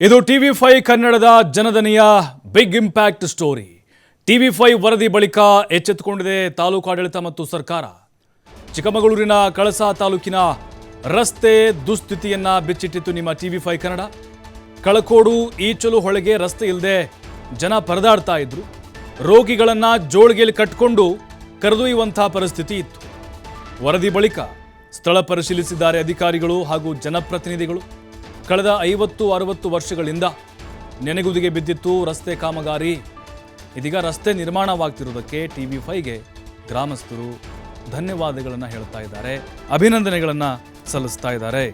ಇದು TV five ಕನ್ನಡದ ಜನದನಿಯ big impact story. TV five ವರದಿ ಬಳಿಕ ಎಚ್ಚೆತ್ತುಕೊಂಡಿದೆ ತಾಲೂಕು ಆಡಳಿತ ಮತ್ತು ಸರ್ಕಾರ. ಚಿಕ್ಕಮಗಳೂರಿನ ಕಳಸಾ ತಾಲೂಕಿನ ರಸ್ತೆ ದುಸ್ಥಿತಿಯನ್ನ ಬಿಚ್ಚಿಟ್ಟಿತ್ತು ನಿಮ್ಮ ಟಿವಿ ಫೈ ಕನ್ನಡ. ಕಳಕೋಡು ಈಚಲು ಹೊಳೆಗೆ ರಸ್ತೆ ಇಲ್ಲದೆ ಜನ ಪರದಾಡ್ತಾ ಇದ್ರು. ರೋಗಿಗಳನ್ನ ಜೋಳಿಗೆಯಲ್ಲಿ ಕಟ್ಕೊಂಡು ಕರೆದೊಯ್ಯುವಂತಹ ಪರಿಸ್ಥಿತಿ ಇತ್ತು. ವರದಿ ಬಳಿಕ ಸ್ಥಳ ಪರಿಶೀಲಿಸಿದ್ದಾರೆ ಅಧಿಕಾರಿಗಳು ಹಾಗೂ ಜನಪ್ರತಿನಿಧಿಗಳು. ಕಳೆದ ಐವತ್ತು, ಅರವತ್ತು ವರ್ಷಗಳಿಂದ ನೆನೆಗುದಿಗೆ ಬಿದ್ದಿತ್ತು ರಸ್ತೆ ಕಾಮಗಾರಿ. ಇದೀಗ ರಸ್ತೆ ನಿರ್ಮಾಣವಾಗ್ತಿರೋದಕ್ಕೆ ಟಿ ವಿ ಫೈಗೆ ಗ್ರಾಮಸ್ಥರು ಧನ್ಯವಾದಗಳನ್ನು ಹೇಳ್ತಾ ಇದ್ದಾರೆ, ಅಭಿನಂದನೆಗಳನ್ನು ಸಲ್ಲಿಸ್ತಾ ಇದ್ದಾರೆ.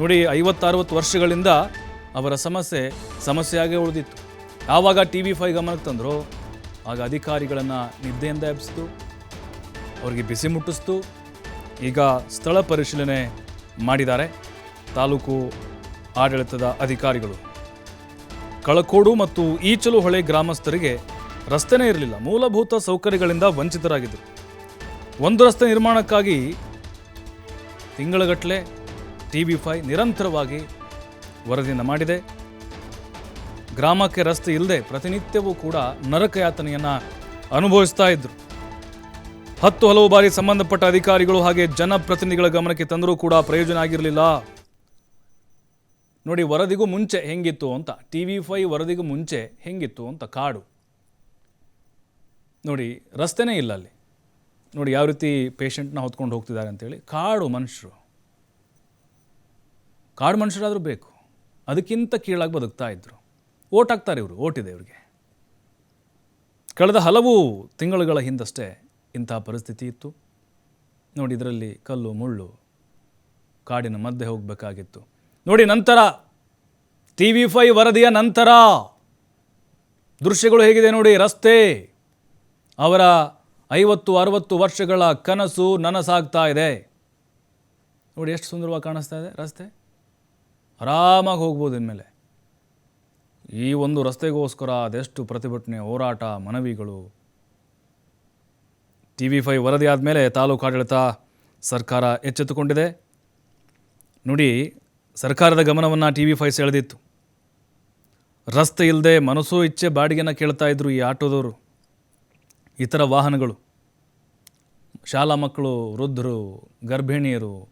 ನೋಡಿ, ಐವತ್ತು, ಅರವತ್ತು ವರ್ಷಗಳಿಂದ ಅವರ ಸಮಸ್ಯೆ ಸಮಸ್ಯೆಯಾಗೇ ಉಳಿದಿತ್ತು. ಯಾವಾಗ ಟಿ ವಿ ಫೈ ಗಮನಕ್ಕೆ ತಂದರು, ಆಗ ಅಧಿಕಾರಿಗಳನ್ನು ನಿದ್ದೆಯಿಂದ ಎಬ್ಬಿಸ್ತು, ಅವರಿಗೆ ಬಿಸಿ ಮುಟ್ಟಿಸ್ತು, ಈಗ ಸ್ಥಳ ಪರಿಶೀಲನೆ ಮಾಡಿದ್ದಾರೆ. ತಾಲೂಕು ಆಡಳಿತದ ಅಧಿಕಾರಿಗಳು. ಕಳಕೋಡು ಮತ್ತು ಈಚಲು ಹೊಳೆ ಗ್ರಾಮಸ್ಥರಿಗೆ ರಸ್ತೆನೇ ಇರಲಿಲ್ಲ. ಮೂಲಭೂತ ಸೌಕರ್ಯಗಳಿಂದ ವಂಚಿತರಾಗಿದ್ದರು ಒಂದು ರಸ್ತೆ ನಿರ್ಮಾಣಕ್ಕಾಗಿ ತಿಂಗಳಗಟ್ಟಲೆ ಟಿ ವಿ ಫೈ ನಿರಂತರವಾಗಿ ವರದಿಯನ್ನು ಮಾಡಿದೆ. ಗ್ರಾಮಕ್ಕೆ ರಸ್ತೆ ಇಲ್ಲದೆ ಪ್ರತಿನಿತ್ಯವೂ ಕೂಡ ನರಕಯಾತನೆಯನ್ನು ಅನುಭವಿಸ್ತಾ ಇದ್ದರು ಹತ್ತು ಹಲವು ಬಾರಿ ಸಂಬಂಧಪಟ್ಟ ಅಧಿಕಾರಿಗಳು ಹಾಗೆ ಜನಪ್ರತಿನಿಧಿಗಳ ಗಮನಕ್ಕೆ ತಂದರೂ ಕೂಡ ಪ್ರಯೋಜನ ಆಗಿರಲಿಲ್ಲ. ನೋಡಿ ವರದಿಗೂ ಮುಂಚೆ ಹೆಂಗಿತ್ತು ಅಂತ ಟಿ ವಿ ಫೈ ವರದಿಗೂ ಮುಂಚೆ ಹೆಂಗಿತ್ತು ಅಂತ ಕಾಡು. ನೋಡಿ, ರಸ್ತೆನೇ ಇಲ್ಲ ಅಲ್ಲಿ. ನೋಡಿ ಯಾವ ರೀತಿ ಪೇಷಂಟ್ನ ಹೊತ್ಕೊಂಡು ಹೋಗ್ತಿದ್ದಾರೆ ಅಂತೇಳಿ, ಕಾಡು ಮನುಷ್ಯರು. ಕಾಡು ಮನುಷ್ಯರಾದರೂ ಬೇಕು. ಅದಕ್ಕಿಂತ ಕೀಳಾಗಿ ಬದುಕ್ತಾ ಇದ್ದರು ಓಟ್ ಹಾಕ್ತಾರೆ ಇವರು, ಓಟಿದೆ ಇವ್ರಿಗೆ. ಕಳೆದ ಹಲವು ತಿಂಗಳುಗಳ ಹಿಂದಷ್ಟೇ ಇಂತಹ ಪರಿಸ್ಥಿತಿ ಇತ್ತು. ನೋಡಿ, ಇದರಲ್ಲಿ ಕಲ್ಲು, ಮುಳ್ಳು, ಕಾಡಿನ ಮಧ್ಯೆ ಹೋಗಬೇಕಾಗಿತ್ತು. ನೋಡಿ ನಂತರ ಟಿ ವಿ ಫೈ ವರದಿಯ ನಂತರ, ದೃಶ್ಯಗಳು ಹೇಗಿದೆ ನೋಡಿ, ರಸ್ತೆ, ಅವರ ಐವತ್ತು, ಅರವತ್ತು ವರ್ಷಗಳ ಕನಸು ನನಸಾಗ್ತಾ ಇದೆ. ನೋಡಿ ಎಷ್ಟು ಸುಂದರವಾಗಿ ಕಾಣಿಸ್ತಾ ಇದೆ ರಸ್ತೆ. ಆರಾಮಾಗಿ ಹೋಗ್ಬೋದು ಇನ್ಮೇಲೆ. ಈ ಒಂದು ರಸ್ತೆಗೋಸ್ಕರ ಅದೆಷ್ಟು ಪ್ರತಿಭಟನೆ, ಹೋರಾಟ, ಮನವಿಗಳು. ಟಿ ವಿ ಫೈ ವರದಿ ಆದಮೇಲೆ ತಾಲೂಕು ಆಡಳಿತ ಸರ್ಕಾರ ಎಚ್ಚೆತ್ತುಕೊಂಡಿದೆ. ನೋಡಿ ಸರ್ಕಾರದ ಗಮನವನ್ನು ಟಿ ವಿ ಫೈವ್ ಸೆಳೆದಿತ್ತು. ರಸ್ತೆ ಇಲ್ಲದೆ ಮನಸ್ಸು ಇಚ್ಛೆ ಬಾಡಿಗೆನ ಕೇಳ್ತಾ ಇದ್ರು ಈ ಆಟೋದವರು. ಇತರ ವಾಹನಗಳು. ಶಾಲಾ ಮಕ್ಕಳು, ವೃದ್ಧರು, ಗರ್ಭಿಣಿಯರು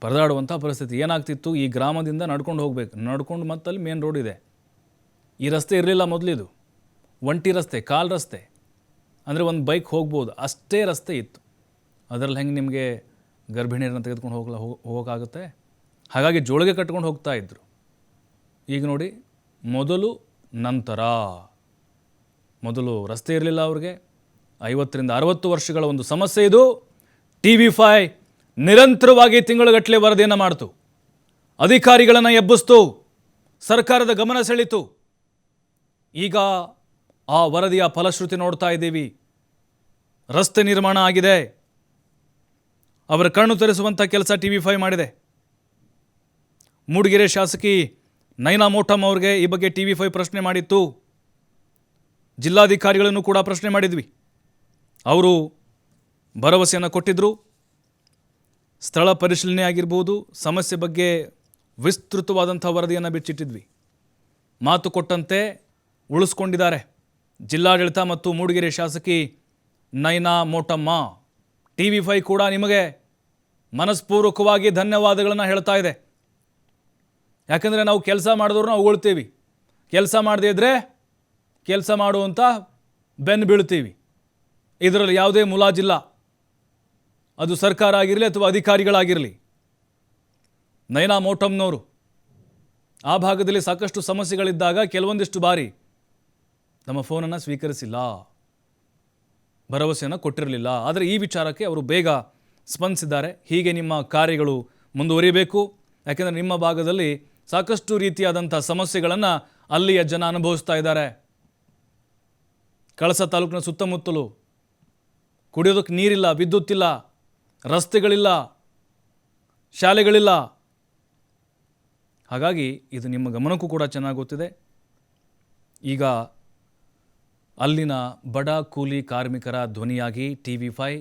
ಪರದಾಡುವಂಥ ಪರಿಸ್ಥಿತಿ. ಏನಾಗ್ತಿತ್ತು? ಈ ಗ್ರಾಮದಿಂದ ನಡ್ಕೊಂಡು ಹೋಗ್ಬೇಕು. ನಡ್ಕೊಂಡು ಮತ್ತಲ್ಲಿ ಮೇನ್ ರೋಡ್ ಇದೆ. ಈ ರಸ್ತೆ ಇರಲಿಲ್ಲ ಮೊದಲಿದು. ಒಂಟಿ ರಸ್ತೆ, ಕಾಲ್ ರಸ್ತೆ. ಅಂದರೆ ಒಂದು ಬೈಕ್ ಹೋಗ್ಬೋದು. ಅಷ್ಟೇ ರಸ್ತೆ ಇತ್ತು. ಅದರಲ್ಲಿ ಹೆಂಗೆ ನಿಮಗೆ ಗರ್ಭಿಣಿಯರನ್ನ ತೆಗೆದುಕೊಂಡು ಹೋಗ್ಲಾ ಹೋಗೋಕ್ಕಾಗುತ್ತೆ ಹಾಗಾಗಿ ಜೋಳಿಗೆ ಕಟ್ಕೊಂಡು ಹೋಗ್ತಾ ಇದ್ದರು ಈಗ ನೋಡಿ, ಮೊದಲು ನಂತರ. ಮೊದಲು ರಸ್ತೆ ಇರಲಿಲ್ಲ ಅವ್ರಿಗೆ. ಐವತ್ತರಿಂದ ಅರವತ್ತು ವರ್ಷಗಳ ಒಂದು ಸಮಸ್ಯೆ ಇದು. ಟಿ ವಿ ಫೈ ನಿರಂತರವಾಗಿ ತಿಂಗಳುಗಟ್ಟಲೆ ವರದಿಯನ್ನು ಮಾಡ್ತು. ಅಧಿಕಾರಿಗಳನ್ನು ಎಬ್ಬಿಸ್ತು. ಸರ್ಕಾರದ ಗಮನ ಸೆಳೀತು. ಈಗ ಆ ವರದಿಯ ಫಲಶ್ರುತಿ ನೋಡ್ತಾ ಇದ್ದೀವಿ. ರಸ್ತೆ ನಿರ್ಮಾಣ ಆಗಿದೆ. ಅವರ ಕಣ್ಣು ತರಿಸುವಂಥ ಕೆಲಸ ಟಿ ವಿ ಫೈ ಮಾಡಿದೆ. ಮೂಡಿಗೆರೆ ಶಾಸಕಿ ನೈನಾ ಮೋಟಮ್ ಅವ್ರಿಗೆ ಈ ಬಗ್ಗೆ ಟಿ ವಿ ಪ್ರಶ್ನೆ ಮಾಡಿತ್ತು. ಜಿಲ್ಲಾಧಿಕಾರಿಗಳನ್ನು ಕೂಡ ಪ್ರಶ್ನೆ ಮಾಡಿದ್ವಿ. ಅವರು ಭರವಸೆಯನ್ನು ಕೊಟ್ಟಿದ್ದರು ಸ್ಥಳ ಪರಿಶೀಲನೆ ಆಗಿರ್ಬೋದು, ಸಮಸ್ಯೆ ಬಗ್ಗೆ ವಿಸ್ತೃತವಾದಂಥ ವರದಿಯನ್ನು ಬಿಚ್ಚಿಟ್ಟಿದ್ವಿ. ಮಾತು ಕೊಟ್ಟಂತೆ ಉಳಿಸ್ಕೊಂಡಿದ್ದಾರೆ ಜಿಲ್ಲಾಡಳಿತ ಮತ್ತು ಮೂಡಿಗೆರೆ ಶಾಸಕಿ ನೈನಾ ಮೋಟಮ್ಮ. ಟಿ ಫೈ ಕೂಡ ನಿಮಗೆ ಮನಸ್ಪೂರ್ವಕವಾಗಿ ಧನ್ಯವಾದಗಳನ್ನು ಹೇಳ್ತಾ ಇದೆ. ಯಾಕಂದರೆ ನಾವು ಕೆಲಸ ಮಾಡಿದವ್ರು ನಾವು ಉಳ್ತೀವಿ ಕೆಲಸ ಮಾಡದೇ ಇದ್ದರೆ ಕೆಲಸ ಮಾಡುವಂಥ ಬೆನ್ನು ಬೀಳ್ತೀವಿ. ಇದರಲ್ಲಿ ಯಾವುದೇ ಮುಲಾಜಿಲ್ಲ. ಅದು ಸರ್ಕಾರ ಆಗಿರಲಿ ಅಥವಾ ಅಧಿಕಾರಿಗಳಾಗಿರಲಿ. ನಯನಾ ಮೋಟಮ್ನವರು ಆ ಭಾಗದಲ್ಲಿ ಸಾಕಷ್ಟು ಸಮಸ್ಯೆಗಳಿದ್ದಾಗ ಕೆಲವೊಂದಿಷ್ಟು ಬಾರಿ ನಮ್ಮ ಫೋನನ್ನು ಸ್ವೀಕರಿಸಿಲ್ಲ. ಭರವಸೆಯನ್ನು ಕೊಟ್ಟಿರಲಿಲ್ಲ. ಆದರೆ ಈ ವಿಚಾರಕ್ಕೆ ಅವರು ಬೇಗ ಸ್ಪಂದಿಸಿದ್ದಾರೆ. ಹೀಗೆ ನಿಮ್ಮ ಕಾರ್ಯಗಳು ಮುಂದುವರಿಬೇಕು. ಯಾಕೆಂದರೆ ನಿಮ್ಮ ಭಾಗದಲ್ಲಿ ಸಾಕಷ್ಟು ರೀತಿಯಾದಂಥ ಸಮಸ್ಯೆಗಳನ್ನು ಅಲ್ಲಿಯ ಜನ ಅನುಭವಿಸ್ತಾ ಇದ್ದಾರೆ. ಕಳಸ ತಾಲೂಕಿನ ಸುತ್ತಮುತ್ತಲು ಕುಡಿಯೋದಕ್ಕೆ ನೀರಿಲ್ಲ, ವಿದ್ಯುತ್ ಇಲ್ಲ, ರಸ್ತೆಗಳಿಲ್ಲ, ಶಾಲೆಗಳಿಲ್ಲ. ಹಾಗಾಗಿ ಇದು ನಿಮ್ಮ ಗಮನಕ್ಕೂ ಕೂಡ ಚೆನ್ನಾಗಿ ಗೊತ್ತಿದೆ. ಈಗ ಅಲ್ಲಿನ ಬಡ ಕೂಲಿ ಕಾರ್ಮಿಕರ ಧ್ವನಿಯಾಗಿ ಟಿ ವಿ ಫೈ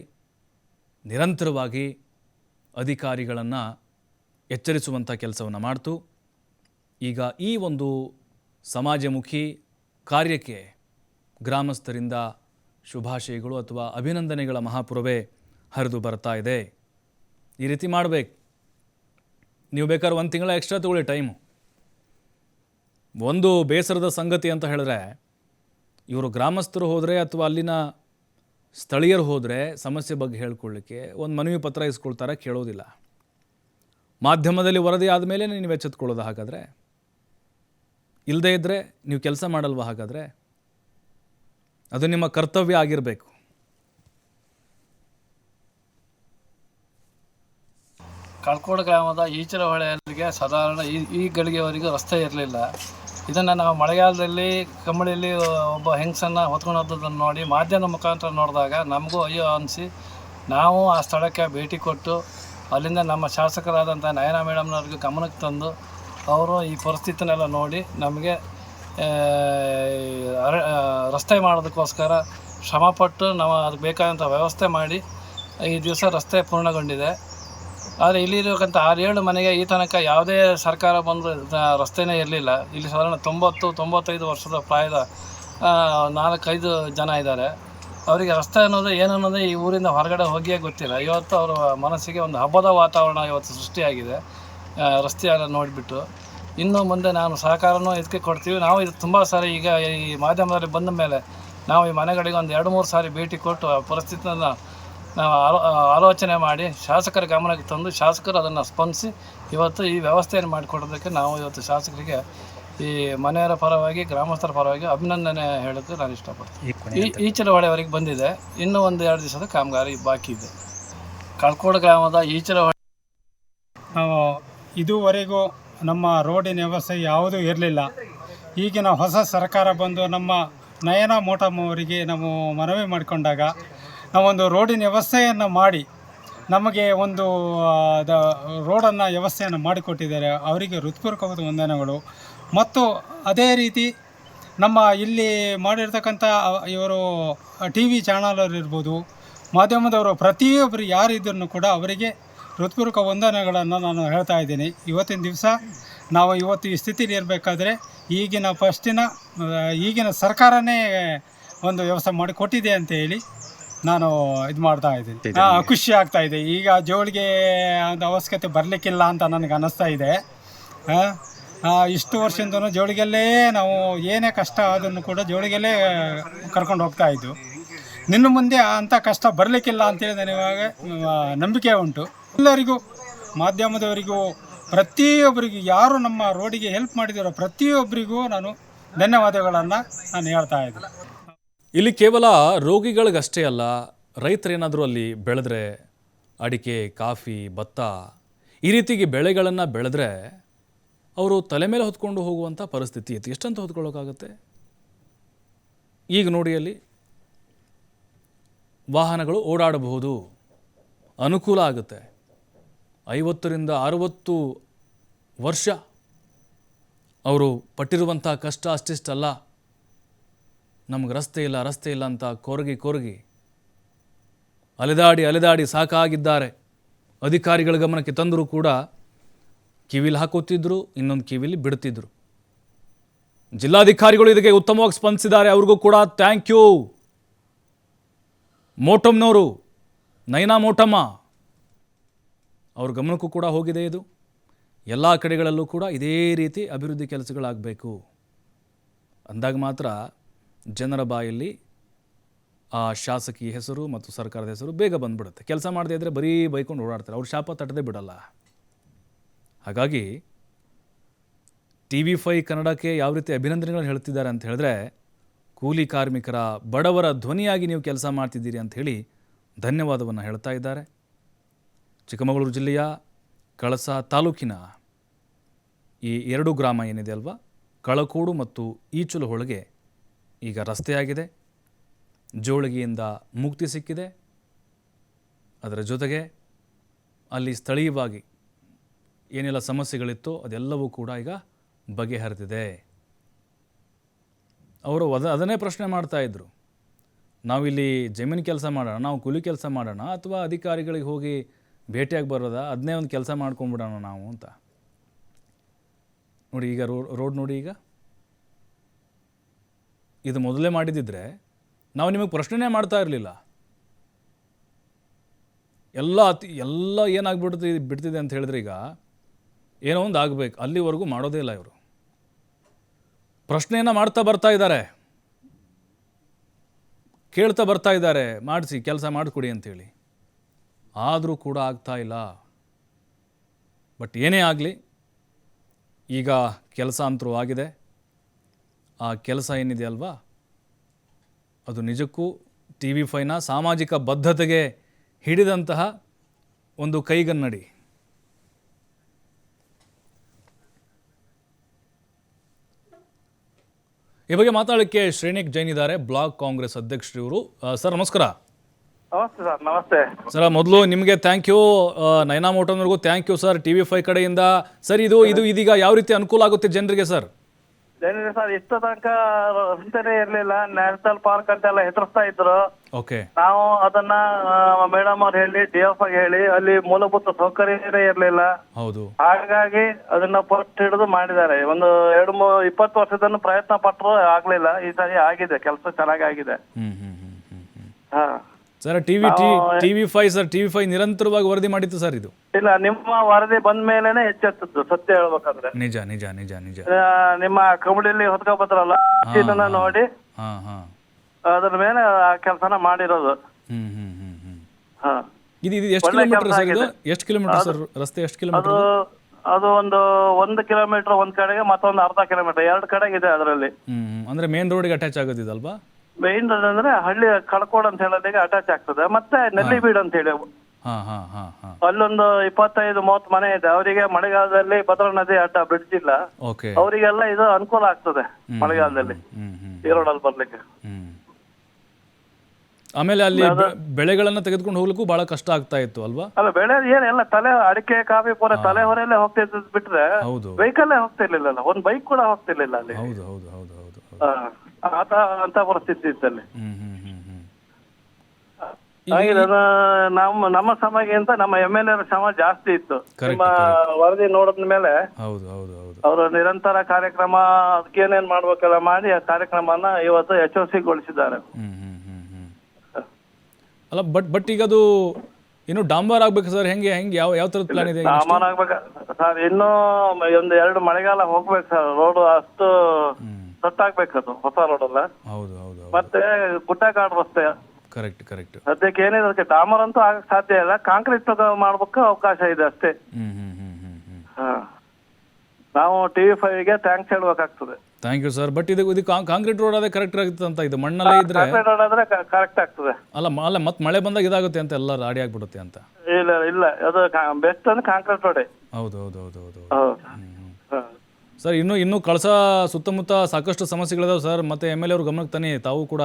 ನಿರಂತರವಾಗಿ ಅಧಿಕಾರಿಗಳನ್ನು ಎಚ್ಚರಿಸುವಂಥ ಕೆಲಸವನ್ನು ಮಾಡ್ತು. ಈಗ ಈ ಒಂದು ಸಮಾಜಮುಖಿ ಕಾರ್ಯಕ್ಕೆ ಗ್ರಾಮಸ್ಥರಿಂದ ಶುಭಾಶಯಗಳು ಅಥವಾ ಅಭಿನಂದನೆಗಳ ಮಹಾಪುರವೇ ಹರಿದು ಬರ್ತಾ ಇದೆ. ಈ ರೀತಿ ಮಾಡಬೇಕು. ನೀವು ಬೇಕಾದ್ರೆ ಒಂದು ತಿಂಗಳ ಎಕ್ಸ್ಟ್ರಾ ತಗೊಳ್ಳಿ ಟೈಮು. ಒಂದು ಬೇಸರದ ಸಂಗತಿ ಅಂತ ಹೇಳಿದ್ರೆ, ಇವರು ಗ್ರಾಮಸ್ಥರು ಹೋದರೆ ಅಥವಾ ಅಲ್ಲಿನ ಸ್ಥಳೀಯರು ಹೋದರೆ ಸಮಸ್ಯೆ ಬಗ್ಗೆ ಹೇಳ್ಕೊಳ್ಳಿಕ್ಕೆ ಒಂದು ಮನವಿ ಪತ್ರ ಇಸ್ಕೊಳ್ತಾರೆ, ಕೇಳೋದಿಲ್ಲ. ಮಾಧ್ಯಮದಲ್ಲಿ ವರದಿ ಆದಮೇಲೆ ನೀವು ಎಚ್ಚೆತ್ಕೊಳ್ಳೋದು ಹಾಗಾದರೆ. ಇಲ್ಲದೇ ಇದ್ದರೆ ನೀವು ಕೆಲಸ ಮಾಡಲ್ವಾ ಹಾಗಾದರೆ? ಅದು ನಿಮ್ಮ ಕರ್ತವ್ಯ ಆಗಿರಬೇಕು. ಕಳ್ಕೋಡ್ ಗ್ರಾಮದ ಈಚಲ ಹೊಳೆಯಲ್ಲಿಗೆ ಸಾಧಾರಣ ಈ ಈ ಗಳಿಗೆವರೆಗೂ ರಸ್ತೆ ಇರಲಿಲ್ಲ. ಇದನ್ನು ನಾವು ಮಳೆಗಾಲದಲ್ಲಿ ಕಂಬಳಿಯಲ್ಲಿ ಒಬ್ಬ ಹೆಂಗಸನ್ನು ಹೊತ್ಕೊಂಡು ಹೋದದನ್ನು ನೋಡಿ ಮಾಧ್ಯಮ ಮುಖಾಂತರ ನೋಡಿದಾಗ ನಮಗೂ ಅಯ್ಯೋ ಅನಿಸಿ, ನಾವು ಆ ಸ್ಥಳಕ್ಕೆ ಭೇಟಿ ಕೊಟ್ಟು ಅಲ್ಲಿಂದ ನಮ್ಮ ಶಾಸಕರಾದಂಥ ನಯನ ಮೇಡಮ್ನವ್ರಿಗೆ ಗಮನಕ್ಕೆ ತಂದು ಅವರು ಈ ಪರಿಸ್ಥಿತಿನೆಲ್ಲ ನೋಡಿ ನಮಗೆ ರಸ್ತೆ ಮಾಡೋದಕ್ಕೋಸ್ಕರ ಶ್ರಮಪಟ್ಟು ನಾವು ಅದಕ್ಕೆ ಬೇಕಾದಂಥ ವ್ಯವಸ್ಥೆ ಮಾಡಿ ಈ ದಿವಸ ರಸ್ತೆ ಪೂರ್ಣಗೊಂಡಿದೆ. ಆದರೆ ಇಲ್ಲಿರತಕ್ಕಂಥ ಆರೇಳು ಮನೆಗೆ ಈ ತನಕ ಯಾವುದೇ ಸರ್ಕಾರ ಬಂದು ರಸ್ತೆನೇ ಇರಲಿಲ್ಲ. ಇಲ್ಲಿ ಸಾಧಾರಣ ತೊಂಬತ್ತು, ತೊಂಬತ್ತೈದು ವರ್ಷದ ಪ್ರಾಯದ ನಾಲ್ಕೈದು ಜನ ಇದ್ದಾರೆ. ಅವರಿಗೆ ರಸ್ತೆ ಅನ್ನೋದು ಏನು ಈ ಊರಿಂದ ಹೊರಗಡೆ ಹೋಗಿಯೇ ಗೊತ್ತಿಲ್ಲ. ಇವತ್ತು ಅವರ ಮನಸ್ಸಿಗೆ ಒಂದು ಹಬ್ಬದ ವಾತಾವರಣ ಇವತ್ತು ಸೃಷ್ಟಿಯಾಗಿದೆ. ಆ, ರಸ್ತೆಯೆಲ್ಲ ನೋಡಿಬಿಟ್ಟು. ಇನ್ನು ಮುಂದೆ ನಾನು ಸಹಕಾರನೂ ಇದಕ್ಕೆ ಕೊಡ್ತೀವಿ. ನಾವು ಇದು ತುಂಬ ಸಾರಿ ಈಗ ಈ ಮಾಧ್ಯಮದಲ್ಲಿ ಬಂದ ಮೇಲೆ ನಾವು ಈ ಮನೆಗಳಿಗೆ ಒಂದು ಎರಡು ಮೂರು ಸಾರಿ ಭೇಟಿ ಕೊಟ್ಟು ಆ ಪರಿಸ್ಥಿತಿಯನ್ನು ನಾವು ಆಲೋ ಆಲೋಚನೆ ಮಾಡಿ ಶಾಸಕರ ಗಮನಕ್ಕೆ ತಂದು ಶಾಸಕರು ಅದನ್ನು ಸ್ಪಂದಿಸಿ ಇವತ್ತು ಈ ವ್ಯವಸ್ಥೆಯನ್ನು ಮಾಡಿಕೊಡೋದಕ್ಕೆ ನಾವು ಇವತ್ತು ಶಾಸಕರಿಗೆ ಈ ಮನೆಯರ ಪರವಾಗಿ ಗ್ರಾಮಸ್ಥರ ಪರವಾಗಿ ಅಭಿನಂದನೆ ಹೇಳೋಕ್ಕೆ ನಾನು ಇಷ್ಟಪಡ್ತೀನಿ. ಈ ಈಚಲ ಹೊಳೆವರೆಗೆ ಬಂದಿದೆ. ಇನ್ನೂ ಒಂದು ಎರಡು ದಿವಸದ ಕಾಮಗಾರಿ ಬಾಕಿ ಇದೆ. ಕಳ್ಕೋಡು ಗ್ರಾಮದ ಈಚಲ ಇದುವರೆಗೂ ನಮ್ಮ ರೋಡಿನ ವ್ಯವಸ್ಥೆ ಯಾವುದೂ ಇರಲಿಲ್ಲ. ಈಗಿನ ಹೊಸ ಸರ್ಕಾರ ಬಂದು ನಮ್ಮ ನಯನ ಮೋಟಮ್ ಅವರಿಗೆ ನಾವು ಮನವಿ ಮಾಡಿಕೊಂಡಾಗ ನಾವೊಂದು ರೋಡಿನ ವ್ಯವಸ್ಥೆಯನ್ನು ಮಾಡಿ ನಮಗೆ ಒಂದು ದ, ರೋಡನ್ನು ವ್ಯವಸ್ಥೆಯನ್ನು ಮಾಡಿಕೊಟ್ಟಿದ್ದಾರೆ. ಅವರಿಗೆ ಹೃತ್ಪೂರ್ವಕವಾದ ವಂದನೆಗಳು. ಮತ್ತು ಅದೇ ರೀತಿ ನಮ್ಮ ಇಲ್ಲಿ ಮಾಡಿರ್ತಕ್ಕಂಥ ಇವರು ಟಿ ವಿ ಚಾನಲರ್ ಇರ್ಬೋದು, ಮಾಧ್ಯಮದವರು ಪ್ರತಿಯೊಬ್ಬರು ಯಾರಿದ್ದರೂ ಕೂಡ ಅವರಿಗೆ ಹೃತ್ಪೂರ್ವಕ ವಂದನೆಗಳನ್ನು ನಾನು ಹೇಳ್ತಾ ಇದ್ದೀನಿ. ಇವತ್ತಿನ ದಿವಸ ನಾವು ಇವತ್ತು ಈ ಸ್ಥಿತಿಲಿ ಇರಬೇಕಾದ್ರೆ ಈಗಿನ ಫಸ್ಟಿನ ಈಗಿನ ಸರ್ಕಾರನೇ ಒಂದು ವ್ಯವಸ್ಥೆ ಮಾಡಿ ಕೊಟ್ಟಿದೆ ಅಂತ ಹೇಳಿ ನಾನು ಇದು ಮಾಡ್ತಾ ಇದ್ದೀನಿ. ಖುಷಿ ಆಗ್ತಾ ಇದೆ. ಈಗ ಜೋಳಿಗೆ ಒಂದು ಅವಶ್ಯಕತೆ ಬರಲಿಕ್ಕಿಲ್ಲ ಅಂತ ನನಗೆ ಅನ್ನಿಸ್ತಾ ಇದೆ. ಇಷ್ಟು ವರ್ಷದಿಂದ ಜೋಳಿಗೆಲ್ಲೇ ನಾವು ಏನೇ ಕಷ್ಟ ಅದನ್ನು ಕೂಡ ಜೋಳಿಗೆಲ್ಲೇ ಕರ್ಕೊಂಡು ಹೋಗ್ತಾ ಇದ್ದು. ನಿನ್ನ ಮುಂದೆ ಅಂಥ ಕಷ್ಟ ಬರಲಿಕ್ಕಿಲ್ಲ ಅಂತೇಳಿ ನನಗೆ ನಂಬಿಕೆ ಉಂಟು. ಎಲ್ಲರಿಗೂ, ಮಾಧ್ಯಮದವರಿಗೂ, ಪ್ರತಿಯೊಬ್ಬರಿಗೂ, ಯಾರು ನಮ್ಮ ರೋಡಿಗೆ ಹೆಲ್ಪ್ ಮಾಡಿದಾರೋ ಪ್ರತಿಯೊಬ್ಬರಿಗೂ ನಾನು ಧನ್ಯವಾದಗಳನ್ನು ನಾನು ಹೇಳ್ತಾ ಇದ್ದೀನಿ. ಇಲ್ಲಿ ಕೇವಲ ರೋಗಿಗಳಿಗಷ್ಟೇ ಅಲ್ಲ, ರೈತರೇನಾದರೂ ಅಲ್ಲಿ ಬೆಳೆದ್ರೆ, ಅಡಿಕೆ, ಕಾಫಿ, ಭತ್ತ, ಈ ರೀತಿಗೆ ಬೆಳೆಗಳನ್ನು ಬೆಳೆದ್ರೆ ಅವರು ತಲೆ ಮೇಲೆ ಹೊತ್ಕೊಂಡು ಹೋಗುವಂಥ ಪರಿಸ್ಥಿತಿ ಇತ್ತು ಎಷ್ಟಂತ ಹೊತ್ಕೊಳ್ಳೋಕ್ಕಾಗತ್ತೆ ಈಗ ನೋಡಿ ಅಲ್ಲಿ ವಾಹನಗಳು ಓಡಾಡಬಹುದು, ಅನುಕೂಲ ಆಗುತ್ತೆ. ಐವತ್ತರಿಂದ ಅರುವತ್ತು ವರ್ಷ ಅವರು ಪಟ್ಟಿರುವಂಥ ಕಷ್ಟ ಅಷ್ಟಿಷ್ಟಲ್ಲ ನಮ್ಗೆ ರಸ್ತೆ ಇಲ್ಲ ರಸ್ತೆ ಇಲ್ಲ ಅಂತ ಕೊರಗಿ ಕೊರಗಿ ಅಲೆದಾಡಿ ಅಲೆದಾಡಿ ಸಾಕಾಗಿದ್ದಾರೆ. ಅಧಿಕಾರಿಗಳ ಗಮನಕ್ಕೆ ತಂದರೂ ಕೂಡ ಕಿವಿಲಿ ಹಾಕೋತಿದ್ರು ಇನ್ನೊಂದು ಕಿವಿಲಿ ಬಿಡ್ತಿದ್ರು ಜಿಲ್ಲಾಧಿಕಾರಿಗಳು ಇದಕ್ಕೆ ಉತ್ತಮವಾಗಿ ಸ್ಪಂದಿಸಿದ್ದಾರೆ, ಅವ್ರಿಗೂ ಕೂಡ ಥ್ಯಾಂಕ್ ಯು. ಮೋಟಮ್ನವರು, ನೈನಾ ಮೋಟಮ್ಮ. ಅವ್ರ ಗಮನಕ್ಕೂ ಕೂಡ ಹೋಗಿದೆ ಇದು. ಎಲ್ಲ ಕಡೆಗಳಲ್ಲೂ ಕೂಡ ಇದೇ ರೀತಿ ಅಭಿವೃದ್ಧಿ ಕೆಲಸಗಳಾಗಬೇಕು. ಅಂದಾಗ ಮಾತ್ರ ಜನರ ಬಾಯಲ್ಲಿ ಆ ಶಾಸಕಿ ಹೆಸರು ಮತ್ತು ಸರ್ಕಾರದ ಹೆಸರು ಬೇಗ ಬಂದ್ಬಿಡುತ್ತೆ. ಕೆಲಸ ಮಾಡದೇ ಇದ್ದರೆ ಬರೀ ಬೈಕೊಂಡು ಓಡಾಡ್ತಾರೆ. ಅವ್ರ ಶಾಪ ತಟ್ಟದೇ ಬಿಡಲ್ಲ. ಹಾಗಾಗಿ ಟಿ ವಿ ಫೈ ಕನ್ನಡಕ್ಕೆ ಯಾವ ರೀತಿ ಅಭಿನಂದನೆಗಳನ್ನು ಹೇಳ್ತಿದ್ದಾರೆ ಅಂತ ಹೇಳಿದ್ರೆ, ಕೂಲಿ ಕಾರ್ಮಿಕರ ಬಡವರ ಧ್ವನಿಯಾಗಿ ನೀವು ಕೆಲಸ ಮಾಡ್ತಿದ್ದೀರಿ ಅಂತ ಹೇಳಿ ಧನ್ಯವಾದವನ್ನು ಹೇಳ್ತಾ ಇದ್ದಾರೆ. ಚಿಕ್ಕಮಗಳೂರು ಜಿಲ್ಲೆಯ ಕಳಸ ತಾಲೂಕಿನ ಈ ಎರಡು ಗ್ರಾಮ ಏನಿದೆ ಅಲ್ವಾ? ಕಳಕೋಡು ಮತ್ತು ಈಚುಲು ಹೊಳಗೆ ಈಗ ರಸ್ತೆಯಾಗಿದೆ. ಜೋಳಿಗೆಯಿಂದ ಮುಕ್ತಿ ಸಿಕ್ಕಿದೆ. ಅದರ ಜೊತೆಗೆ ಅಲ್ಲಿ ಸ್ಥಳೀಯವಾಗಿ ಏನೆಲ್ಲ ಸಮಸ್ಯೆಗಳಿತ್ತೋ ಅದೆಲ್ಲವೂ ಕೂಡ ಈಗ ಬಗೆಹರಿದಿದೆ. ಅವರು ಅದ ಅದನ್ನೇ ಪ್ರಶ್ನೆ ಮಾಡ್ತಾಯಿದ್ರು ನಾವಿಲ್ಲಿ ಜಮೀನು ಕೆಲಸ ಮಾಡೋಣ, ನಾವು ಕೂಲಿ ಕೆಲಸ ಮಾಡೋಣ ಅಥವಾ ಅಧಿಕಾರಿಗಳಿಗೆ ಹೋಗಿ ಭೇಟಿಯಾಗಿ ಬರೋದಾ? ಅದನ್ನೇ ಒಂದು ಕೆಲಸ ಮಾಡ್ಕೊಂಬಿಡೋಣ ನಾವು ಅಂತ. ನೋಡಿ, ಈಗ ರೋ, ರೋಡ್ ನೋಡಿ ಈಗ. ಇದು ಮೊದಲೇ ಮಾಡಿದ್ದಿದ್ರೆ ನಾವು ನಿಮಗೆ ಪ್ರಶ್ನೆನೇ ಮಾಡ್ತಾ ಇರಲಿಲ್ಲ. ಎಲ್ಲ ಅತಿ, ಎಲ್ಲ ಏನಾಗ್ಬಿಡ್ತಿ ಬಿಡ್ತಿದೆ ಅಂತ ಹೇಳಿದ್ರೆ ಈಗ ಏನೋ ಒಂದು ಆಗಬೇಕು. ಅಲ್ಲಿವರೆಗೂ ಮಾಡೋದೇ ಇಲ್ಲ ಇವರು. ಪ್ರಶ್ನೆಯನ್ನು ಮಾಡ್ತಾ ಬರ್ತಾ ಇದ್ದಾರೆ. ಕೇಳ್ತಾ ಬರ್ತಾ ಇದ್ದಾರೆ. ಮಾಡಿಸಿ, ಕೆಲಸ ಮಾಡಿಕೊಡಿ ಅಂತೇಳಿ. ಆದರೂ ಕೂಡ ಆಗ್ತಾ ಇಲ್ಲ. ಬಟ್ ಏನೇ ಆಗಲಿ, ಈಗ ಕೆಲಸ ಅಂತರೂ ಆಗಿದೆ. ಆ ಕೆಲಸ ಏನಿದೆ ಅಲ್ವಾ? ಅದು ನಿಜಕ್ಕೂ ಟಿ ವಿ ಫೈನ ಸಾಮಾಜಿಕ ಬದ್ಧತೆಗೆ ಹಿಡಿದಂತಹ ಒಂದು ಕೈಗನ್ನಡಿ. ಈ ಬಗ್ಗೆ ಮಾತಾಡೋಕ್ಕೆ ಶ್ರೇಣಿಕ್ ಜೈನ್ ಇದ್ದಾರೆ, ಬ್ಲಾಕ್ ಕಾಂಗ್ರೆಸ್ ಅಧ್ಯಕ್ಷರಿವರು. ಸರ್, ನಮಸ್ಕಾರ. ನಮಸ್ತೆ ಸರ್ ನಮಸ್ತೆ. ಸರ್ ಮೊದಲು ನಿಮಗೆ thank you Nayana ಮೋಟೋನ್ವರೆಗೂ thank you sir T V five ಕಡೆಯಿಂದ. ಸರ್ ಇದು ಇದು ಇದೀಗ ಯಾವ ರೀತಿ ಅನುಕೂಲ ಆಗುತ್ತೆ ಜನರಿಗೆ ಸರ್? ಏನಿದೆ ಸರ್ ಇಷ್ಟು ತನಕ ರಸ್ತೆನೇ ಇರಲಿಲ್ಲ. ನ್ಯಾಷನಲ್ ಪಾರ್ಕ್ ಅಂತೆಲ್ಲ ಹೆಸರಿಸ್ತಾ ಇದ್ರು. ಓಕೆ ನಾವು ಅದನ್ನ ಮೇಡಮ್ ಅವ್ರು ಹೇಳಿ ಡಿ ಎಫ್ ಹೇಳಿ ಅಲ್ಲಿ ಮೂಲಭೂತ ಸೌಕರ್ಯನೇ ಇರಲಿಲ್ಲ. ಹೌದು. ಹಾಗಾಗಿ ಅದನ್ನ ಪಟ್ಟು ಹಿಡಿದು ಮಾಡಿದ್ದಾರೆ. ಒಂದು ಎರಡು ಮೂ ಇಪ್ಪತ್ತು ವರ್ಷದನ್ನು ಪ್ರಯತ್ನ ಪಟ್ಟರು ಆಗ್ಲಿಲ್ಲ. ಈ ಸರಿ ಆಗಿದೆ ಕೆಲಸ ಚೆನ್ನಾಗಿ ಆಗಿದೆ ಹ್ಮ್ ಹ್ಮ್ ಹ್ಮ್ ಹ್ಮ್. ಹ್ಞೂ ಹಾ. Sir TV TV T T V five sir TV five ನಿರಂತರವಾಗಿ ವರದಿ ಮಾಡಿತ್ತು ಸರ್ ಇದು. ಇಲ್ಲ ನಿಮ್ಮ ವರದಿ ಬಂದ ಮೇಲೇನೆ ಎಚ್ಚೆತ್ತದ್ದು ಸತ್ಯ ಹೇಳ್ಬೇಕಂದ್ರೆ. ನಿಜ ನಿಜ ನಿಜ ನಿಜ. ಆ, ನಿಮ್ಮ ಕಬಡ್ಡಿಲಿ ಹೊತ್ಕೊ ಬಂದ್ರಲ್ಲ ಇದನ್ನ ನೋಡಿ. ಹಾ ಹಾಂ. ಅದ್ರ ಮೇಲೆ ಆ ಕೆಲಸನ ಮಾಡಿರೋದು. ಹ್ಮ್ ಹ್ಮ್ ಹ್ಮ್ ಹಾ. ಇದು ಇದು ಎಷ್ಟು ಕಿಲೋಮೀಟರ್ ಸರ್ ಇದು? ಎಷ್ಟು ಕಿಲೋಮೀಟರ್ ಸರ್ ರಸ್ತೆ ಎಷ್ಟು ಕಿಲೋಮೀಟರ್ ಅದು ಅದು ಒಂದು ಒಂದ್ ಕಿಲೋಮೀಟರ್ ಒಂದ್ ಕಡೆಗೆ ಮತ್ತೊಂದು ಅರ್ಧ ಕಿಲೋಮೀಟರ್ ಎರಡು ಕಡೆಗೆ ಇದೆ ಅದರಲ್ಲಿ. ಹ್ಮ್ ಅಂದ್ರೆ ಅಂದರೆ ಮೇನ್ ರೋಡ್ಗೆ ಅಟ್ಯಾಚ್ ಆಗೋದಿದಲ್ವಾ? ಮೇನ್ ಅಂದ್ರೆ ಹಳ್ಳಿ ಕಳ್ಕೋಡ್ ಅಂತ ಹೇಳೋದಿಗೆ ಅಟ್ಯಾಚ್ ಆಗ್ತದೆ. ಮತ್ತೆ ನೆಲ್ಲಿಬೀಡು ಅಂತ ಹೇಳಿ. ಹಾ ಹಾ ಹಾ ಹಾಂ. ಅಲ್ಲೊಂದು ಇಪ್ಪತ್ತೈದು ಮೂವತ್ತು ಮನೆ ಇದೆ. ಅವರಿಗೆ ಮಳೆಗಾಲದಲ್ಲಿ ಭದ್ರಾ ನದಿ ಅಡ್ಡ ಬ್ರಿಡ್ಜ್ ಇಲ್ಲ. ಓಕೆ. ಅವರಿಗೆಲ್ಲ ಇದು ಅನುಕೂಲ ಆಗ್ತದೆ ಮಳೆಗಾಲದಲ್ಲಿ. ಈರೋಡಲ್ಲಿ ಬರ್ಲಿಕ್ಕೆ. ಆಮೇಲೆ ಅಲ್ಲಿ ಬೆಳೆಗಳನ್ನ ತೆಗೆದುಕೊಂಡು ಹೋಗ್ಲಿಕ್ಕೂ ಬಹಳ ಕಷ್ಟ ಆಗ್ತಾ ಇತ್ತು ಅಲ್ವಾ? ಅಲ್ಲ ಬೆಳೆ ಏನೆಲ್ಲ ತಲೆ ಅಡಿಕೆ ಕಾಫಿ ಪೂರ ತಲೆ ಹೊರೆಯಲ್ಲೇ ಹೋಗ್ತಿದ್ದು ಬಿಟ್ರೆ ಹೌದು. ವೆಹಿಕಲ್ಲೇ ಹೋಗ್ತಿರ್ಲಿಲ್ಲ ಒಂದ್ ಬೈಕ್ ಕೂಡ ಹೋಗ್ತಿರ್ಲಿಲ್ಲ ಅಲ್ಲಿ. ಹೌದು ಹೌದು ಹೌದು ಹೌದು ಹೌದು. ಆತ ಅಂತ ಪರಿಸ್ಥಿತಿ ಇತ್ತಲ್ಲಿ. ಹಾಗೆ ನಮ್ಮ ನಮ್ಮ ಅಂತ ನಮ್ಮ ಎಂ ಎಲ್ ಎರ ಶ್ರಮ ಜಾಸ್ತಿ ಇತ್ತು. ನಿಮ್ಮ ವರದಿ ನೋಡಿದ ಮೇಲೆ ಹೌದು ಹೌದು ಹೌದು. ಅವರು ನಿರಂತರ ಕಾರ್ಯಕ್ರಮ ಅದಕ್ಕೇನೇನ್ ಮಾಡ್ಬೇಕೆಲ್ಲ ಮಾಡಿ ಆ ಕಾರ್ಯಕ್ರಮನ ಇವತ್ತು ಎಚ್ ಅಲ್ಲ ಬಟ್ ಬಟ್ ಈಗ ಅದು ಇನ್ನು ಡಾಂಬರ್ ಆಗ್ಬೇಕು ಸರ್ ಹೆಂಗೆ ಹೆಂಗೆ ಯಾವ ಯಾವ ಥರದ ಪ್ಲಾನ್ ಇದೆ ಡಾಂಬರ್ ಆಗ್ಬೇಕು. ಸರ್ ಇನ್ನೂ ಒಂದು ಎರಡು ಮಳೆಗಾಲ ಹೋಗ್ಬೇಕು ಸರ್ ರೋಡ್ ಅಷ್ಟು ಹ್ಮ್ ಸಟ್ಟಾಗ್ಬೇಕು ಅದು ಹೊಸ ರೋಡ್ ಅಲ್ಲ ಹೌದು ಹೌದು ಹೌದು. ಮತ್ತೆ ಗುಡ್ಡಗಾಡು ರಸ್ತೆ. ಕರೆಕ್ಟ್ ಕರೆಕ್ಟ್ ಸದ್ಯಕ್ಕೆ ಏನಿದೆ ಅದಕ್ಕೆ ಡಾಮರ್ ಅಂತೂ ಆಗಕ್ ಸಾಧ್ಯ ಇಲ್ಲ. ಕಾಂಕ್ರೀಟ್ ಮಾಡ್ಬೇಕು ಅವಕಾಶ ಇದೆ ಅಷ್ಟೇ. ಹ್ಮ್ ಹ್ಮ್ ಹ್ಮ್ ಹ್ಮ್ ಹ್ಮ್. ಹಾ. ನಾವು ಟಿವಿ ಫೈವ್ಗೆ ಥ್ಯಾಂಕ್ಸ್ ಹೇಳ್ಬೇಕಾಗ್ತದೆ. ಥ್ಯಾಂಕ್ ಯು ಸರ್ ಬಟ್ ಇದು ಇದು ಕಾಂಕ್ರೀಟ್ ರೋಡ್ ಅದೇ ಕರೆಕ್ಟ್ ಆಗುತ್ತೆ ಅಂತ ಇದು ಮಣ್ಣಲ್ಲೇ ಇದ್ರೆ ಕಾಂಕ್ರೀಟ್ ಆದ್ರೆ ಕರೆಕ್ಟ್ ಆಗ್ತದೆ. ಅಲ್ಲ ಮ- ಅಲ್ಲ ಮತ್ತೆ ಮಳೆ ಬಂದಾಗ ಇದಾಗುತ್ತೆ ಅಂತ ಎಲ್ಲ ರಾಡಿ ಆಗ್ಬಿಡುತ್ತೆ ಅಂತ. ಇಲ್ಲ ಇಲ್ಲ. ಅದು ಬೆಸ್ಟ್ ಅಂದ್ರೆ ಕಾಂಕ್ರೀಟ್ ರೋಡೆ ಹೌದು ಹೌದು ಹೌದು ಹೌದು ಹೌದು. ಹೌದು. ಹ್ಮ್ ಹ್ಮ್. ಹಾ. ಸರ್ ಇನ್ನು ಇನ್ನು ಕಳಸ ಸುತ್ತಮುತ್ತ ಸಾಕಷ್ಟು ಸಮಸ್ಯೆಗಳಿದಾವೆ ಸರ್ ಮತ್ತೆ ಎಂ ಎಲ್ ಎ ಅವ್ರ ಗಮನಕ್ಕೆ ತನಿ ತಾವು ಕೂಡ.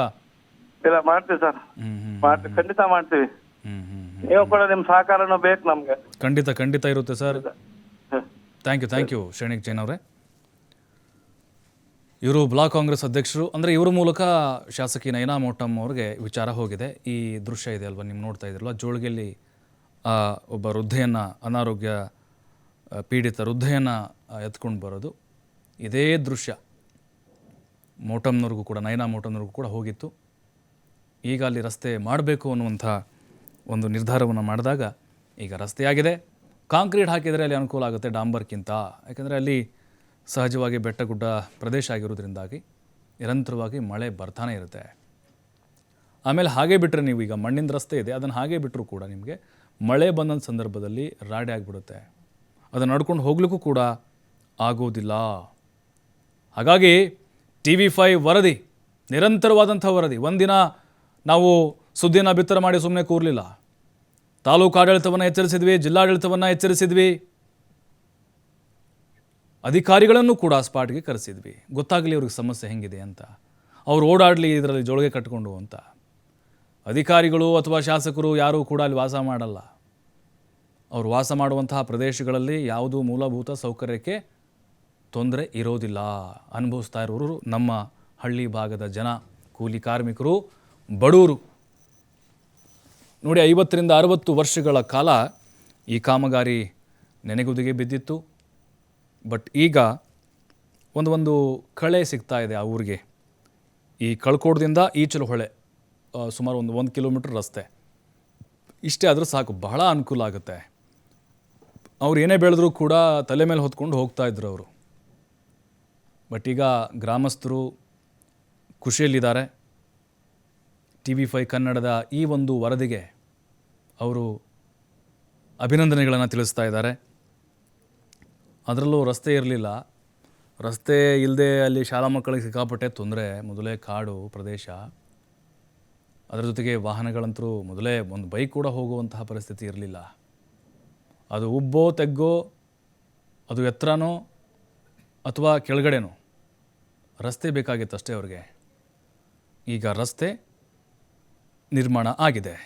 ಇಲ್ಲ ಮಾಡ್ತೀವಿ ಸರ್. ಮಾಡ್ತೀವಿ ಖಂಡಿತ ಮಾಡ್ತೀವಿ. ನೀವು ಕೂಡ ನಿಮ್ ಸಹಕಾರನೂ ಬೇಕು ನಮ್ಗೆ. ಖಂಡಿತ ಖಂಡಿತ ಇರುತ್ತೆ sir. Thank you thank you Shrenik Jain ಅವರೇ. ಇವರು ಬ್ಲಾಕ್ ಕಾಂಗ್ರೆಸ್ ಅಧ್ಯಕ್ಷರು ಅಂದರೆ ಇವರ ಮೂಲಕ ಶಾಸಕಿ ನಯನಾ ಮೋಟಮ್ ಅವ್ರಿಗೆ ವಿಚಾರ ಹೋಗಿದೆ. ಈ ದೃಶ್ಯ ಇದೆ ಅಲ್ವಾ ನೀವು ನೋಡ್ತಾ ಇದ್ರಲ್ವಾ? ಜೋಳಿಗೆಯಲ್ಲಿ ಆ, ಒಬ್ಬ ವೃದ್ಧೆಯನ್ನು ಅನಾರೋಗ್ಯ ಪೀಡಿತ ವೃದ್ಧೆಯನ್ನು ಎತ್ಕೊಂಡು ಬರೋದು. ಇದೇ ದೃಶ್ಯ. ಮೋಟಮ್ನವ್ರಿಗೂ ಕೂಡ, ನಯನಾ ಮೋಟಮ್ನವ್ರಿಗೂ ಕೂಡ ಹೋಗಿತ್ತು. ಈಗ ಅಲ್ಲಿ ರಸ್ತೆ ಮಾಡಬೇಕು ಅನ್ನುವಂಥ ಒಂದು ನಿರ್ಧಾರವನ್ನು ಮಾಡಿದಾಗ ಈಗ ರಸ್ತೆಯಾಗಿದೆ. ಕಾಂಕ್ರೀಟ್ ಹಾಕಿದರೆ ಅಲ್ಲಿ ಅನುಕೂಲ ಆಗುತ್ತೆ ಡಾಂಬರ್ಕ್ಕಿಂತ. ಯಾಕೆಂದರೆ ಅಲ್ಲಿ ಸಹಜವಾಗಿ ಬೆಟ್ಟ ಗುಡ್ಡ ಪ್ರದೇಶ ಆಗಿರೋದ್ರಿಂದಾಗಿ ನಿರಂತರವಾಗಿ ಮಳೆ ಬರ್ತಾನೆ ಇರುತ್ತೆ. ಆಮೇಲೆ ಹಾಗೆ ಬಿಟ್ಟರೆ ನೀವು ಈಗ ಮಣ್ಣಿನ ರಸ್ತೆ ಇದೆ. ಅದನ್ನು ಹಾಗೆ ಬಿಟ್ಟರು ಕೂಡ ನಿಮಗೆ ಮಳೆ ಬಂದಂಥ ಸಂದರ್ಭದಲ್ಲಿ ರಾಡಿ ಆಗಿಬಿಡುತ್ತೆ. ಅದನ್ನು ನಡ್ಕೊಂಡು ಹೋಗ್ಲಿಕ್ಕೂ ಕೂಡ ಆಗೋದಿಲ್ಲ. ಹಾಗಾಗಿ ಟಿ ವಿ ಫೈ ವರದಿ, ನಿರಂತರವಾದಂಥ ವರದಿ. ಒಂದಿನ ನಾವು ಸುದ್ದಿನ ಬಿತ್ತರ ಮಾಡಿ ಸುಮ್ಮನೆ ಕೂರಲಿಲ್ಲ. ತಾಲೂಕು ಆಡಳಿತವನ್ನು ಎಚ್ಚರಿಸಿದ್ವಿ, ಜಿಲ್ಲಾಡಳಿತವನ್ನು ಎಚ್ಚರಿಸಿದ್ವಿ. ಅಧಿಕಾರಿಗಳನ್ನು ಕೂಡ ಸ್ಪಾಟ್ಗೆ ಕರೆಸಿದ್ವಿ. ಗೊತ್ತಾಗಲಿ ಅವ್ರಿಗೆ ಸಮಸ್ಯೆ ಹೆಂಗಿದೆ ಅಂತ. ಅವ್ರು ಓಡಾಡಲಿ, ಇದರಲ್ಲಿ ಜೋಳಿಗೆ ಕಟ್ಕೊಂಡು ಅಂತ. ಅಧಿಕಾರಿಗಳು ಅಥವಾ ಶಾಸಕರು ಯಾರೂ ಕೂಡ ಅಲ್ಲಿ ವಾಸ ಮಾಡಲ್ಲ. ಅವರು ವಾಸ ಮಾಡುವಂತಹ ಪ್ರದೇಶಗಳಲ್ಲಿ ಯಾವುದೂ ಮೂಲಭೂತ ಸೌಕರ್ಯಕ್ಕೆ ತೊಂದರೆ ಇರೋದಿಲ್ಲ. ಅನುಭವಿಸ್ತಾ ಇರೋರು ನಮ್ಮ ಹಳ್ಳಿ ಭಾಗದ ಜನ, ಕೂಲಿ ಕಾರ್ಮಿಕರು ಬಡವರು ನೋಡಿ, ಐವತ್ತರಿಂದ ಅರವತ್ತು ವರ್ಷಗಳ ಕಾಲ ಈ ಕಾಮಗಾರಿ ನೆನೆಗುದಿಗೆ ಬಿದ್ದಿತ್ತು. ಬಟ್ ಈಗ ಒಂದು ಒಂದು ಕಳೆ ಸಿಗ್ತಾ ಇದೆ ಆ ಊರಿಗೆ. ಈ ಕಳ್ಕೋಡ್ದಿಂದ ಈಚಲು ಹೊಳೆ ಸುಮಾರು ಒಂದು ಒಂದು ಕಿಲೋಮೀಟ್ರ್ ರಸ್ತೆ. ಇಷ್ಟೇ ಆದರೂ ಸಾಕು, ಬಹಳ ಅನುಕೂಲ ಆಗುತ್ತೆ. ಅವ್ರು ಏನೇ ಬೆಳೆದ್ರೂ ಕೂಡ ತಲೆ ಮೇಲೆ ಹೊತ್ಕೊಂಡು ಹೋಗ್ತಾ ಇದ್ರು ಅವರು. ಬಟ್ ಈಗ ಗ್ರಾಮಸ್ಥರು ಖುಷಿಯಲ್ಲಿದ್ದಾರೆ. ಟಿ ವಿ ಫೈ ಕನ್ನಡದ ಈ ಒಂದು ವರದಿಗೆ ಅವರು ಅಭಿನಂದನೆಗಳನ್ನು ತಿಳಿಸ್ತಾ ಇದ್ದಾರೆ. ಅದರಲ್ಲೂ ರಸ್ತೆ ಇರಲಿಲ್ಲ. ರಸ್ತೆ ಇಲ್ಲದೆ ಅಲ್ಲಿ ಶಾಲಾ ಮಕ್ಕಳಿಗೆ ಸಿಕ್ಕಾಪಟ್ಟೆ ತೊಂದರೆ, ಮೊದಲೇ ಕಾಡು, ಪ್ರದೇಶ. ಅದರ ಜೊತೆಗೆ ವಾಹನಗಳಂತರೂ ಮೊದಲೇ ಒಂದು ಬೈಕ್ ಕೂಡ ಹೋಗುವಂತಹ ಪರಿಸ್ಥಿತಿ ಇರಲಿಲ್ಲ. ಅದು ಉಬ್ಬೋ, ತೆಗ್ಗೋ, ಅದು ಎತ್ತರನೋ ಅಥವಾ ಕೆಳಗಡೆನೋ ರಸ್ತೆ ಬೇಕಾಗಿತ್ತು ಅಷ್ಟೇ ಅವ್ರಿಗೆ. ಈಗ ರಸ್ತೆ ನಿರ್ಮಾಣ ಆಗಿದೆ.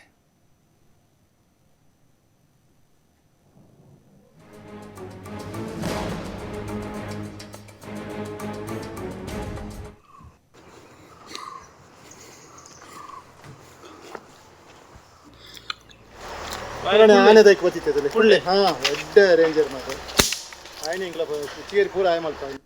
ಹಾ ದೊಡ್ಡ ರೇಂಜರ್ ಮಾತ್ರ. ಆಯ್ನಿಂಗ್ಲ ಚೀರ್ ಪೂರ ಆಯ್ ಮಲ್ಪ.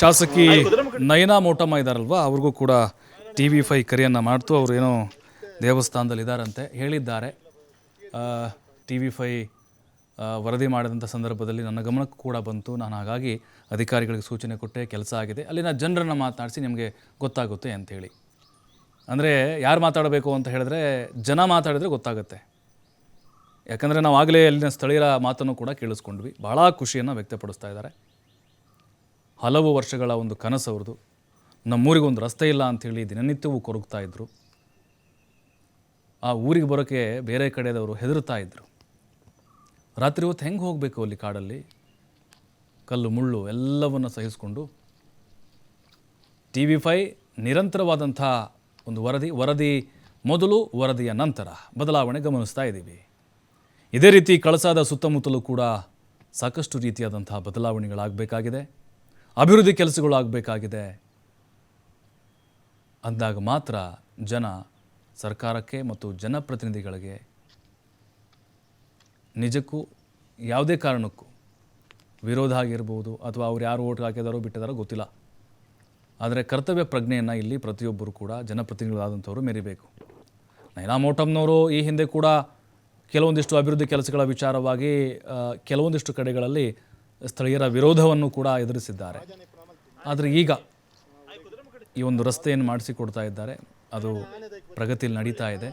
ಶಾಸಕಿ ನಯನಾ ಮೋಟಮ್ಮ ಇದ್ದಾರಲ್ವಾ ಅವ್ರಿಗೂ ಕೂಡ ಟಿ ವಿ ಫೈ ಕರೆಯನ್ನು ಮಾಡ್ತು. ಅವರು ಏನೋ ದೇವಸ್ಥಾನದಲ್ಲಿ ಇದ್ದಾರಂತೆ ಹೇಳಿದ್ದಾರೆ. ಟಿ ವಿ ಫೈ ವರದಿ ಮಾಡಿದಂಥ ಸಂದರ್ಭದಲ್ಲಿ ನನ್ನ ಗಮನಕ್ಕೂ ಕೂಡ ಬಂತು. ನಾನು ಹಾಗಾಗಿ ಅಧಿಕಾರಿಗಳಿಗೆ ಸೂಚನೆ ಕೊಟ್ಟೆ. ಕೆಲಸ ಆಗಿದೆ. ಅಲ್ಲಿನ ಜನರನ್ನು ಮಾತನಾಡಿಸಿ ನಿಮಗೆ ಗೊತ್ತಾಗುತ್ತೆ ಅಂತೇಳಿ. ಅಂದರೆ ಯಾರು ಮಾತಾಡಬೇಕು ಅಂತ ಹೇಳಿದ್ರೆ ಜನ ಮಾತಾಡಿದ್ರೆ ಗೊತ್ತಾಗುತ್ತೆ. ಯಾಕಂದರೆ ನಾವು ಆಗಲೇ ಅಲ್ಲಿನ ಸ್ಥಳೀಯರ ಮಾತನ್ನು ಕೂಡ ಕೇಳಿಸ್ಕೊಂಡ್ವಿ. ಭಾಳ ಖುಷಿಯನ್ನು ವ್ಯಕ್ತಪಡಿಸ್ತಾ ಇದ್ದಾರೆ. ಹಲವು ವರ್ಷಗಳ ಒಂದು ಕನಸು ಅವ್ರದ್ದು. ನಮ್ಮೂರಿಗೆ ಒಂದು ರಸ್ತೆ ಇಲ್ಲ ಅಂಥೇಳಿ ದಿನನಿತ್ಯವೂ ಕೊರಗ್ತಾ ಇದ್ದರು ಆ ಊರಿಗೆ ಬರೋಕ್ಕೆ ಬೇರೆ ಕಡೆದವರು ಹೆದರ್ತಾ ಇದ್ದರು ರಾತ್ರಿ ಹೊತ್ತು ಹೆಂಗೆ ಹೋಗಬೇಕು ಅಲ್ಲಿ ಕಾಡಲ್ಲಿ? ಕಲ್ಲು, ಮುಳ್ಳು ಎಲ್ಲವನ್ನು ಸಹಿಸಿಕೊಂಡು ಟಿ ವಿ ಫೈ ನಿರಂತರವಾದಂಥ ಒಂದು ವರದಿ ವರದಿ ಮೊದಲು, ವರದಿಯ ನಂತರ ಬದಲಾವಣೆ ಗಮನಿಸ್ತಾ ಇದ್ದೀವಿ. ಇದೇ ರೀತಿ ಕಳಸಾದ ಸುತ್ತಮುತ್ತಲೂ ಕೂಡ ಸಾಕಷ್ಟು ರೀತಿಯಾದಂತಹ ಬದಲಾವಣೆಗಳಾಗಬೇಕಾಗಿದೆ. ಅಭಿವೃದ್ಧಿ ಕೆಲಸಗಳು ಆಗಬೇಕಾಗಿದೆ. ಅಂದಾಗ ಮಾತ್ರ ಜನ ಸರ್ಕಾರಕ್ಕೆ ಮತ್ತು ಜನಪ್ರತಿನಿಧಿಗಳಿಗೆ ನಿಜಕ್ಕೂ ಯಾವುದೇ ಕಾರಣಕ್ಕೂ ವಿರೋಧ ಆಗಿರ್ಬೋದು ಅಥವಾ ಅವ್ರು ಯಾರು ಓಟ್ ಹಾಕಿದಾರೋ ಬಿಟ್ಟಿದಾರೋ ಗೊತ್ತಿಲ್ಲ. ಆದರೆ ಕರ್ತವ್ಯ ಪ್ರಜ್ಞೆಯನ್ನು ಇಲ್ಲಿ ಪ್ರತಿಯೊಬ್ಬರು ಕೂಡ ಜನಪ್ರತಿನಿಧಿಗಳಾದಂಥವರು ಮೆರಿಬೇಕು. ನೈನಾ ಮೋಟಮ್ನವರು ಈ ಹಿಂದೆ ಕೂಡ ಕೆಲವೊಂದಿಷ್ಟು ಅಭಿವೃದ್ಧಿ ಕೆಲಸಗಳ ವಿಚಾರವಾಗಿ ಕೆಲವೊಂದಿಷ್ಟು ಕಡೆಗಳಲ್ಲಿ ಸ್ಥಳೀಯರ ವಿರೋಧವನ್ನು ಕೂಡ ಎದುರಿಸಿದ್ದಾರೆ. ಆದರೆ ಈಗ ಈ ಒಂದು ರಸ್ತೆಯನ್ನು ಮಾಡಿಸಿಕೊಡ್ತಾ ಇದ್ದಾರೆ. ಅದು ಪ್ರಗತಿಯಲ್ಲಿ ನಡೀತಾ ಇದೆ.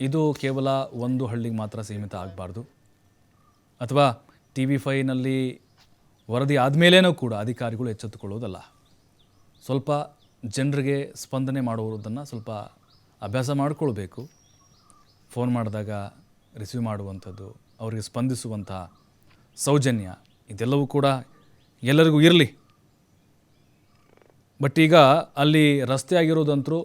ಇದು ಕೇವಲ ಒಂದು ಹಳ್ಳಿಗೆ ಮಾತ್ರ ಸೀಮಿತ ಆಗಬಾರ್ದು. ಅಥವಾ ಟಿ ವಿ ಫೈನಲ್ಲಿ ವರದಿ ಆದಮೇಲೇನೂ ಕೂಡ ಅಧಿಕಾರಿಗಳು ಎಚ್ಚೆತ್ತುಕೊಳ್ಳೋದಲ್ಲ. ಸ್ವಲ್ಪ ಜನರಿಗೆ ಸ್ಪಂದನೆ ಮಾಡುವುದನ್ನು ಸ್ವಲ್ಪ ಅಭ್ಯಾಸ ಮಾಡಿಕೊಳ್ಬೇಕು. ಫೋನ್ ಮಾಡಿದಾಗ ರಿಸೀವ್ ಮಾಡುವಂಥದ್ದು, ಅವರಿಗೆ ಸ್ಪಂದಿಸುವಂಥ ಸೌಜನ್ಯ ಇದೆಲ್ಲವೂ ಕೂಡ ಎಲ್ಲರಿಗೂ ಇರಲಿ. ಬಟ್ ಈಗ ಅಲ್ಲಿ ರಸ್ತೆ ಆಗಿರೋದಂತರೂ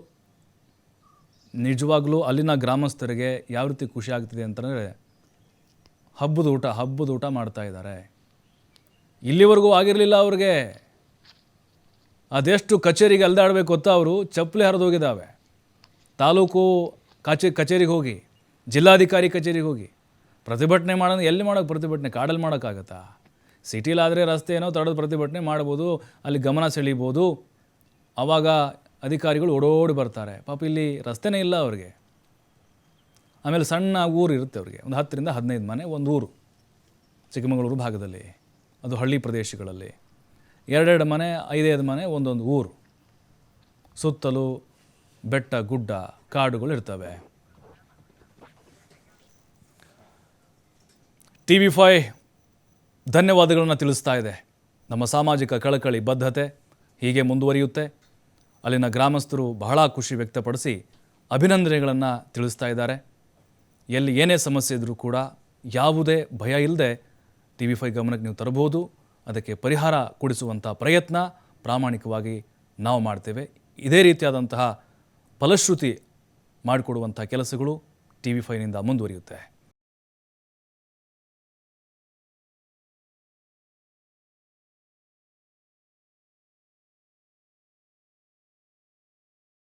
ನಿಜವಾಗ್ಲೂ ಅಲ್ಲಿನ ಗ್ರಾಮಸ್ಥರಿಗೆ ಯಾವ ರೀತಿ ಖುಷಿ ಆಗ್ತಿದೆ ಅಂತಂದರೆ ಹಬ್ಬದ ಊಟ ಹಬ್ಬದ ಊಟ ಮಾಡ್ತಾ ಇದ್ದಾರೆ. ಇಲ್ಲಿವರೆಗೂ ಆಗಿರಲಿಲ್ಲ ಅವ್ರಿಗೆ. ಅದೆಷ್ಟು ಕಚೇರಿಗೆ ಅಲ್ದಾಡಬೇಕು ಗೊತ್ತಾ ಅವರು? ಚಪ್ಪಲಿ ಹರಿದೋಗಿದ್ದಾವೆ ತಾಲೂಕು ಕಚೇ ಕಚೇರಿಗೆ ಹೋಗಿ. ಜಿಲ್ಲಾಧಿಕಾರಿ ಕಚೇರಿಗೆ ಹೋಗಿ. ಪ್ರತಿಭಟನೆ ಮಾಡೋದು ಎಲ್ಲಿ ಮಾಡೋಕೆ ಪ್ರತಿಭಟನೆ, ಕಾಡಲ್ಲಿ ಮಾಡೋಕ್ಕಾಗತ್ತಾ? ಸಿಟಿಲಾದರೆ ರಸ್ತೆ ಏನೋ ತಡೆದು ಪ್ರತಿಭಟನೆ ಮಾಡ್ಬೋದು, ಅಲ್ಲಿ ಗಮನ ಸೆಳೀಬೋದು. ಆವಾಗ ಅಧಿಕಾರಿಗಳು ಓಡೋಡಿ ಬರ್ತಾರೆ. ಪಾಪ ಇಲ್ಲಿ ರಸ್ತೆನೇ ಇಲ್ಲ ಅವ್ರಿಗೆ. ಆಮೇಲೆ ಸಣ್ಣ ಊರು ಇರುತ್ತೆ ಅವ್ರಿಗೆ. ಒಂದು ಹತ್ತರಿಂದ ಹದಿನೈದು ಮನೆ, ಒಂದು ಊರು. ಚಿಕ್ಕಮಗಳೂರು ಭಾಗದಲ್ಲಿ. ಅದು ಹಳ್ಳಿ ಪ್ರದೇಶಗಳಲ್ಲಿ. ಎರಡೆರಡು ಮನೆ, ಐದೈದು ಮನೆ, ಒಂದೊಂದು ಊರು. ಸುತ್ತಲೂ ಬೆಟ್ಟ, ಗುಡ್ಡ, ಕಾಡುಗಳು ಇರ್ತವೆ. ಟಿ ವಿ ಫೈ ಧನ್ಯವಾದಗಳನ್ನು ತಿಳಿಸ್ತಾ ಇದೆ. ನಮ್ಮ ಸಾಮಾಜಿಕ ಕಳಕಳಿ ಬದ್ಧತೆ ಹೀಗೆ ಮುಂದುವರಿಯುತ್ತೆ. ಅಲ್ಲಿನ ಗ್ರಾಮಸ್ಥರು ಬಹಳ ಖುಷಿ ವ್ಯಕ್ತಪಡಿಸಿ ಅಭಿನಂದನೆಗಳನ್ನು ತಿಳಿಸ್ತಾ ಇದ್ದಾರೆ. ಎಲ್ಲಿ ಏನೇ ಸಮಸ್ಯೆ ಇದ್ದರೂ ಕೂಡ ಯಾವುದೇ ಭಯ ಇಲ್ಲದೆ ಟಿ ವಿ ಫೈ ಗಮನಕ್ಕೆ ನೀವು ತರಬಹುದು. ಅದಕ್ಕೆ ಪರಿಹಾರ ಕೊಡಿಸುವಂಥ ಪ್ರಯತ್ನ ಪ್ರಾಮಾಣಿಕವಾಗಿ ನಾವು ಮಾಡ್ತೇವೆ. ಇದೇ ರೀತಿಯಾದಂತಹ ಫಲಶ್ರುತಿ ಮಾಡಿಕೊಡುವಂಥ ಕೆಲಸಗಳು ಟಿ ವಿ ಫೈನಿಂದ ಮುಂದುವರಿಯುತ್ತೆ.